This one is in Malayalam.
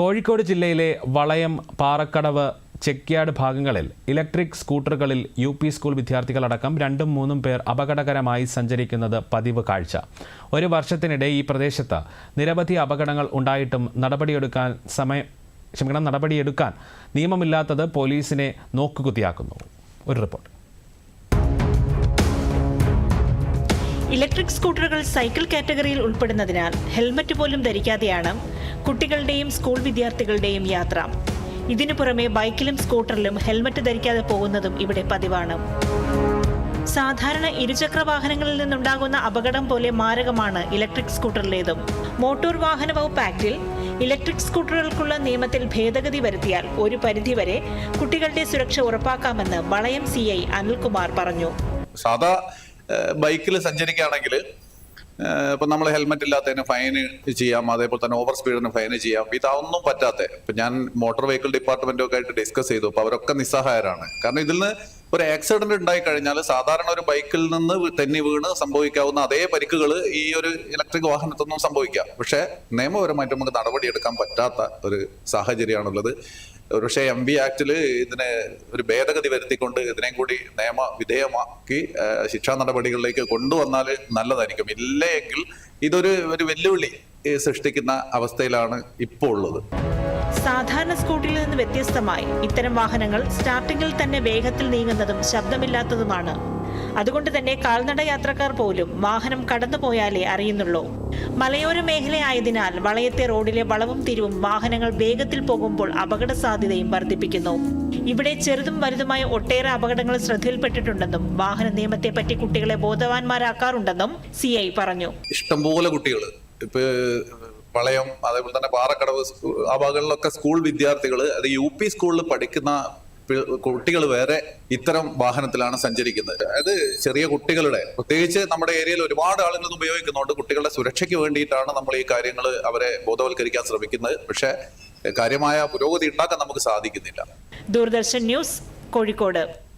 കോഴിക്കോട് ജില്ലയിലെ വളയം പാറക്കടവ് ചെക്യാർഡ് ഭാഗങ്ങളിൽ ഇലക്ട്രിക് സ്കൂട്ടറുകളിൽ യു പി സ്കൂൾ വിദ്യാർത്ഥികളടക്കം രണ്ടും മൂന്നും പേർ അപകടകരമായി സഞ്ചരിക്കുന്നത് പതിവ് കാഴ്ച. ഒരു വർഷത്തിനിടെ ഈ പ്രദേശത്ത് നിരവധി അപകടങ്ങൾ ഉണ്ടായിട്ടും നടപടിയെടുക്കാൻ സമയം ക്ഷമിക്കണം നടപടിയെടുക്കാൻ നിയമമില്ലാത്തത് പോലീസിനെ നോക്കുകുത്തിയാക്കുന്നു. ഒരു റിപ്പോർട്ട്. ഇലക്ട്രിക് സ്കൂട്ടറുകൾ സൈക്കിൾ കാറ്റഗറിയിൽ ഉൾപ്പെടുന്നതിനാൽ ഹെൽമറ്റ് പോലും ധരിക്കാതെയാണ് കുട്ടികളുടെയും സ്കൂൾ വിദ്യാർത്ഥികളുടെയും യാത്ര. ഇതിനു പുറമെ ബൈക്കിലും സ്കൂട്ടറിലും ഹെൽമറ്റ് ധരിക്കാതെ പോകുന്നതും ഇവിടെ പതിവാണ്. സാധാരണ ഇരുചക്ര വാഹനങ്ങളിൽ നിന്നുണ്ടാകുന്ന അപകടം പോലെ മാരകമാണ് ഇലക്ട്രിക് സ്കൂട്ടറിലേതും. മോട്ടോർ വാഹന വകുപ്പ് ആക്ടിൽ ഇലക്ട്രിക് സ്കൂട്ടറുകൾക്കുള്ള നിയമത്തിൽ ഭേദഗതി വരുത്തിയാൽ ഒരു പരിധിവരെ കുട്ടികളുടെ സുരക്ഷ ഉറപ്പാക്കാമെന്ന് വളയം സി ഐ അനിൽകുമാർ പറഞ്ഞു. സാധാ ബൈക്കിൽ സഞ്ചരിക്കുകയാണെങ്കിൽ ഇപ്പൊ നമ്മൾ ഹെൽമെറ്റ് ഇല്ലാത്തതിന് ഫൈന് ചെയ്യാം അതേപോലെ തന്നെ ഓവർ സ്പീഡിന് ഫൈന് ചെയ്യാം. ഇതൊന്നും പറ്റാത്ത ഇപ്പൊ ഞാൻ മോട്ടോർ വെഹിക്കിൾ ഡിപ്പാർട്ട്മെന്റും ഒക്കെ ആയിട്ട് ഡിസ്കസ് ചെയ്തു അപ്പൊ അവരൊക്കെ നിസ്സഹായരാണ്. കാരണം ഇതിൽ നിന്ന് ഒരു ആക്സിഡന്റ് ഉണ്ടായി കഴിഞ്ഞാൽ സാധാരണ ഒരു ബൈക്കിൽ നിന്ന് തെന്നി വീണ് സംഭവിക്കാവുന്ന അതേ പരിക്കുകൾ ഈ ഒരു ഇലക്ട്രിക് വാഹനത്തൊന്നും സംഭവിക്കാം. പക്ഷേ നിയമപരമായിട്ട് നമുക്ക് നടപടിയെടുക്കാൻ പറ്റാത്ത ഒരു സാഹചര്യമാണുള്ളത്. പക്ഷേ എം ബി ആക്ടിൽ ഇതിന് ഒരു ഭേദഗതി വരുത്തിക്കൊണ്ട് ഇതിനെയും കൂടി നിയമ വിധേയമാക്കി ശിക്ഷാ നടപടികളിലേക്ക് കൊണ്ടുവന്നാൽ നല്ലതായിരിക്കും. ഇല്ലെങ്കിൽ ഇതൊരു ഒരു വെല്ലുവിളി സൃഷ്ടിക്കുന്ന അവസ്ഥയിലാണ് ഇപ്പോൾ ഉള്ളത് സാധാരണ സ്കൂട്ടിയിൽ നിന്ന് വ്യത്യസ്തമായി ഇത്തരം വാഹനങ്ങൾ സ്റ്റാർട്ടിങ്ങിൽ തന്നെ വേഗത്തിൽ നീങ്ങുന്നതും ശബ്ദമില്ലാത്തതുമാണ് അതുകൊണ്ട് തന്നെ കാൽനട യാത്രക്കാർ പോലും വാഹനം കടന്നുപോയാലേ അറിയുന്നുള്ളൂ. മലയോര മേഖലയായതിനാൽ വളയത്തെ റോഡിലെ വളവും തിരിവും വാഹനങ്ങൾ വേഗത്തിൽ പോകുമ്പോൾ അപകട സാധ്യതയും വർദ്ധിപ്പിക്കുന്നു. ഇവിടെ ചെറുതും വലുതുമായ ഒട്ടേറെ അപകടങ്ങൾ ശ്രദ്ധയിൽപ്പെട്ടിട്ടുണ്ടെന്നും വാഹന നിയമത്തെപ്പറ്റി കുട്ടികളെ ബോധവാന്മാരാക്കാറുണ്ടെന്നും സി ഐ പറഞ്ഞു. ഇഷ്ടംപോലെ കുട്ടികൾ വളയം അതേപോലെ തന്നെ പാറക്കടവ് ആ ഭാഗങ്ങളിലൊക്കെ സ്കൂൾ വിദ്യാർത്ഥികൾ അത് യു പി സ്കൂളിൽ പഠിക്കുന്ന കുട്ടികൾ വേറെ ഇത്തരം വാഹനത്തിലാണ് സഞ്ചരിക്കുന്നത്. അതായത് ചെറിയ കുട്ടികളുടെ പ്രത്യേകിച്ച് നമ്മുടെ ഏരിയയിൽ ഒരുപാട് ആളുകൾ ഇത് ഉപയോഗിക്കുന്നുണ്ട്. കുട്ടികളുടെ സുരക്ഷയ്ക്ക് വേണ്ടിയിട്ടാണ് നമ്മൾ ഈ കാര്യങ്ങൾ അവരെ ബോധവൽക്കരിക്കാൻ ശ്രമിക്കുന്നത്. പക്ഷേ കാര്യമായ പുരോഗതി ഉണ്ടാക്കാൻ നമുക്ക് സാധിക്കുന്നില്ല. ദൂരദർശൻ ന്യൂസ് കോഴിക്കോട്.